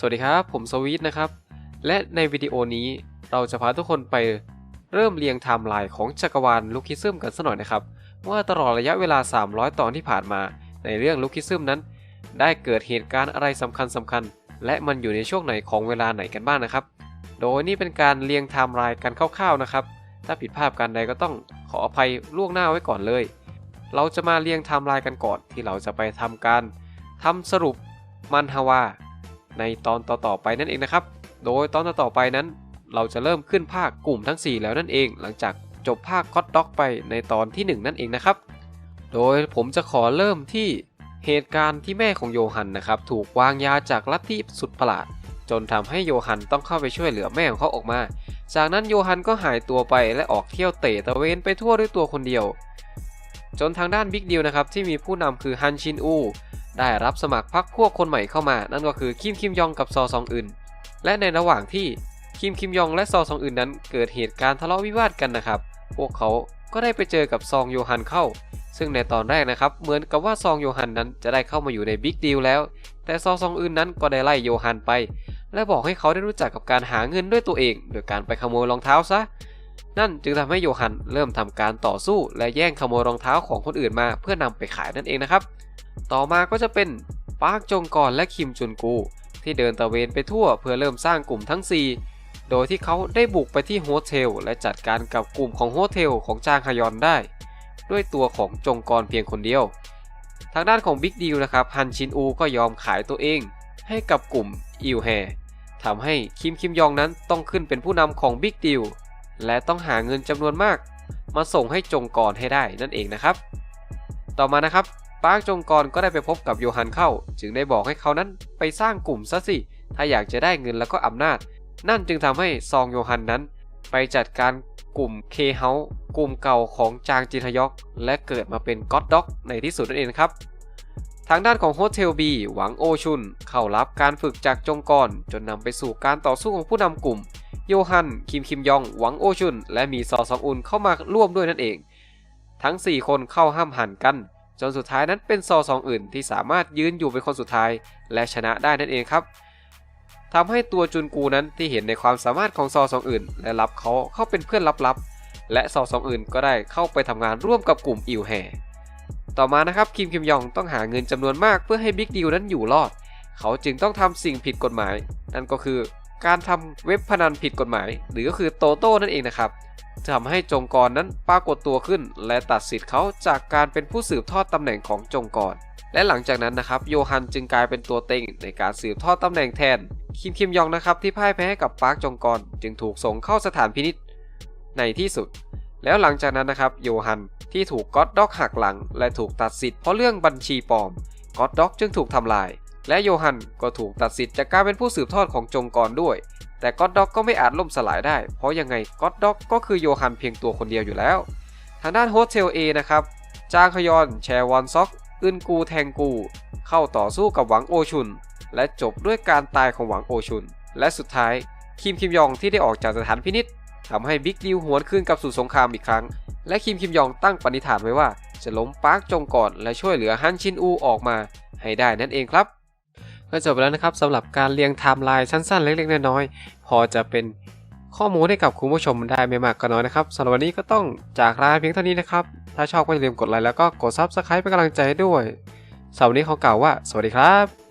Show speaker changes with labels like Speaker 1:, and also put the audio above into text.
Speaker 1: สวัสดีครับ ผมสวีทนะครับ และในวิดีโอนี้เราจะพาทุกคนไปเริ่มเรียงไทม์ไลน์ของจักรวาลลูคิซึมกันสักหน่อยนะครับ ว่าตลอดระยะเวลา 300 ตอนที่ผ่านมา ในเรื่องลูคิซึมนั้น ได้เกิดเหตุการณ์อะไรสำคัญสำคัญ และมันอยู่ในช่วงไหนของเวลาไหนกันบ้างนะครับ โดยนี่เป็นการเรียงไทม์ไลน์กันคร่าวๆนะครับ ถ้าผิดพลาดการใดก็ต้องขออภัยล่วงหน้าไว้ก่อนเลย เราจะมาเรียงไทม์ไลน์กันก่อนที่เราจะไปทำการทำสรุปมันฮาวา ในตอนต่อๆไปนั่นเองนะครับ โดยตอนต่อๆไปนั้น เราจะเริ่มขึ้นภาคกลุ่มทั้ง 4 แล้วนั่นเอง หลังจากจบภาคก็อดด็อกไปในตอนที่ 1 นั่นเองนะครับ โดยผมจะขอเริ่มที่เหตุการณ์ที่แม่ของโยฮันนะครับ ถูกวางยาจากลัทธิสุดประหลาด จนทำให้โยฮันต้องเข้าไปช่วยเหลือแม่ของเขาออกมา จากนั้นโยฮันก็หายตัวไปและออกเที่ยวเตะตะเวนไปทั่วด้วยตัวคนเดียว จนทางด้านบิ๊กดิวนะครับที่มีผู้นำคือฮันชินอู ได้รับสมัครพรรคพวกคนใหม่เข้ามา นั่นก็คือคิมคิมยองกับซอซองอึนและในระหว่างที่คิมคิมยองและซอซองอึนนั้นเกิดเหตุการณ์ทะเลาะวิวาทกันนะครับ พวกเขาก็ได้ไปเจอกับซองโยฮันเข้า ซึ่งในตอนแรกนะครับ เหมือนกับว่าซองโยฮันนั้นจะได้เข้ามาอยู่ในบิ๊กดีลแล้ว แต่ซอซองอึนนั้นก็ได้ไล่โยฮันไป และบอกให้เขาได้รู้จักกับการหาเงินด้วยตัวเอง โดยการไปขโมยรองเท้าซะ นั่นจึงทำให้โยฮันเริ่มทำการต่อสู้และแย่งขโมยรองเท้าของคนอื่นมาเพื่อนำไปขายนั่นเองนะครับ ต่อมาก็จะเป็นปาร์คจงกรและคิมจุนกู ที่เดินตะเวนไปทั่วเพื่อเริ่มสร้างกลุ่มทั้ง 4 โดยที่เขาได้บุกไปที่โฮเทลและจัดการกับกลุ่มของโฮเทลของจางฮยอนได้ ด้วยตัวของจงกรเพียงคนเดียว ทางด้านของบิ๊กดีลนะครับฮันชินอูก็ยอมขายตัวเอง ให้กับกลุ่มอิวแฮทำให้คิมคิมยองนั้นต้องขึ้นเป็นผู้นำของบิ๊กดีล และต้องหาเงินจำนวนมาก มาส่งให้จงกรให้ได้นั่นเองนะครับ ต่อมานะครับปาร์คจงกรก็ได้ไปพบกับโยฮันเข้า จึงได้บอกให้เขานั้นไปสร้างกลุ่มซะสิ ถ้าอยากจะได้เงินแล้วก็อำนาจ นั่นจึงทำให้ซองโยฮันนั้น ไปจัดการกลุ่มเคเฮากลุ่มเก่าของจางจินฮยอก และเกิดมาเป็นก็อดด็อกในที่สุดนั่นเองครับ ทางด้านของโฮเทลบีหวังโอชุน เข้ารับการฝึกจากจงกรจนนำไปสู่การต่อสู้ของผู้นำกลุ่ม โยฮัน คิมคิมยอง หวังโอชุน และมีซอซองอุนเข้ามาร่วมด้วยนั่นเอง ทั้ง 4 คนเข้าห้ามหันกัน จนสุดท้ายนั้นเป็นซอซองอื่นที่สามารถยืนอยู่เป็นคนสุดท้าย และชนะได้นั่นเองครับทำให้ตัวจุนกูนั้นที่เห็นในความสามารถของซอซองอื่น และรับเขาเข้าเป็นเพื่อนลับๆ และซอซองอื่นก็ได้เข้าไปทำงานร่วมกับกลุ่มอิวแฮต่อมานะครับคิมคิมยองต้องหาเงินจำนวนมากเพื่อให้บิ๊กดิวนั้นอยู่รอด เขาจึงต้องทำสิ่งผิดกฎหมาย นั่นก็คือ การทำเว็บพนันผิดกฎหมาย หรือก็คือโตโต้นั่นเองนะครับทำให้จงกรนั้นปรากฏตัวขึ้น และตัดสิทธิ์เขาจากการเป็นผู้สืบทอดตำแหน่งของจงกร และหลังจากนั้นนะครับโยฮันจึงกลายเป็นตัวเต็งในการสืบทอดตำแหน่งแทน คิมคิมยองนะครับที่พ่ายแพ้ให้กับปาร์คจงกร จึงถูกส่งเข้าสถานพินิษในที่สุด แล้วหลังจากนั้นนะครับโยฮันที่ถูกก็อดด็อกหักหลัง และถูกตัดสิทธิ์เพราะเรื่องบัญชีปลอมก็อดด็อกจึงถูกทำลาย และโยฮันก็ถูกตัดสิทธิ์จากการเป็นผู้สืบทอดของจงกรด้วย แต่ก็อดด็อกก็ไม่อาจล่มสลายได้ เพราะยังไงก็อดด็อกก็คือโยฮันเพียงตัวคนเดียวอยู่แล้ว ทางด้านโฮสเทล A นะครับ จางฮยอน แชวอนซอก อึนกูแทงกู เข้าต่อสู้กับหวังโอชุน และจบด้วยการตายของหวังโอชุน และสุดท้ายคิมคิมยองที่ได้ออกจากสถานพินิษทำให้บิ๊กดิวหวนขึ้นกลับสู่สงครามอีกครั้ง และคิมคิมยองตั้งปณิธานไว้ว่า จะล้มปาร์คจงก่อนและช่วยเหลือฮันชินอูออกมา ให้ได้นั่นเองครับ ก็จบไปแล้วนะครับสำหรับการเรียงไทม์ไลน์สั้นๆ เล็กๆ น้อยๆ พอจะเป็นข้อมูลให้กับคุณผู้ชมได้ไม่มากก็น้อยนะครับสำหรับวันนี้ก็ต้องจากลาเพียงเท่านี้นะครับ ถ้าชอบก็อย่าลืมกดไลค์แล้วก็กดซับสไครป์เป็นกำลังใจด้วยสำหรับวันนี้ขอกล่าวว่า สวัสดีครับ